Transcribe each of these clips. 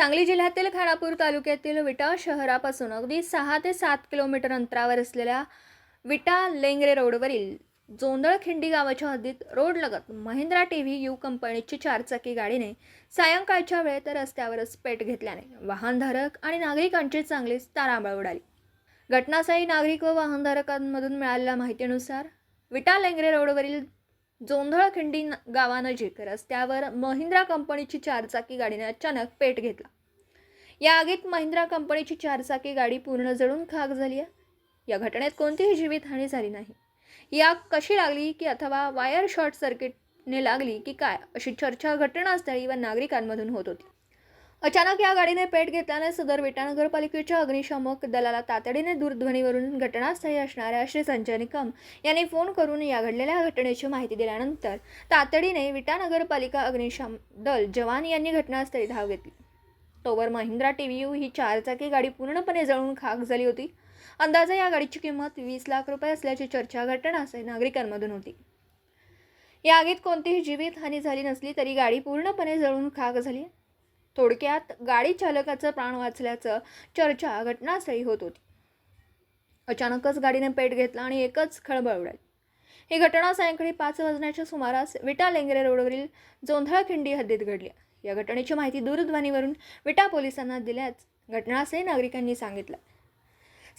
सांगली जिल्ह्यातील खानापूर तालुक्यातील विटा शहरापासून अगदी सहा ते सात किलोमीटर अंतरावर असलेल्या विटा लेंगरे रोडवरील जोंदळखिंडी गावाच्या हद्दीत रोडलगत महिंद्रा टी व्ही यू कंपनीची चारचाकी गाडीने सायंकाळच्या वेळेत रस्त्यावरच पेट घेतल्याने वाहनधारक आणि नागरिकांची चांगलीच तारांबळ उडाली. घटनास्थळी नागरिक व वाहनधारकांमधून मिळालेल्या माहितीनुसार विटा लेंगरे रोडवरील जोंधळखिंडी न- गावानजीक रस्त्यावर महिंद्रा कंपनीची चारचाकी गाडीने अचानक पेट घेतला. या आगीत महिंद्रा कंपनीची चारचाकी गाडी पूर्ण जळून खाक झाली आहे. या घटनेत कोणतीही जीवितहानी झाली नाही. या कशी लागली की अथवा वायर शॉर्ट सर्किटने लागली की काय अशी चर्चा घटनास्थळी व नागरिकांमधून होत होती. अचानक या गाडीने पेट घेतल्याने सदर विटा नगरपालिकेच्या अग्निशामक दलाला तातडीने दूरध्वनीवरून घटनास्थळी असणाऱ्या श्री संजय निकम यांनी फोन करून या घडलेल्या घटनेची माहिती दिल्यानंतर तातडीने विटा नगरपालिका अग्निशाम दल जवान यांनी घटनास्थळी धाव घेतली. तोवर महिंद्रा टी व्ही यू ही चारचाकी गाडी पूर्णपणे जळून खाक झाली होती. अंदाजे या गाडीची किंमत वीस लाख रुपये असल्याची चर्चा घटनास्थळी नागरिकांमधून होती. या आगीत कोणतीही जीवितहानी झाली नसली तरी गाडी पूर्णपणे जळून खाक झाली. थोडक्यात गाडी चालकाचं प्राण वाचल्याचं चर्चा घटनास्थळी होत होती. अचानकच गाडीने पेट घेतला आणि एकच खळबळ उडाली. ही घटना सायंकाळी पाच वाजण्याच्या सुमारास विटा लेंगरे रोडवरील जोंधळखिंडी हद्दीत घडली. या घटनेची माहिती दूरध्वनीवरून विटा पोलिसांना दिल्याच घटनास्थळी नागरिकांनी सांगितलं.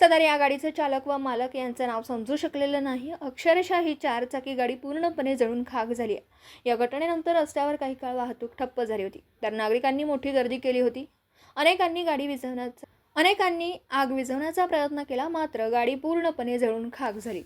सदर या गाडीचे चालक व मालक यांचं नाव समजू शकलेलं नाही. अक्षरशः ही चारचाकी गाडी पूर्णपणे जळून खाक झाली आहे. या घटनेनंतर रस्त्यावर काही काळ वाहतूक ठप्प झाली होती. तर नागरिकांनी मोठी गर्दी केली होती. अनेकांनी गाडी विझवण्याचा अनेकांनी आग विझवण्याचा प्रयत्न केला मात्र गाडी पूर्णपणे जळून खाक झाली.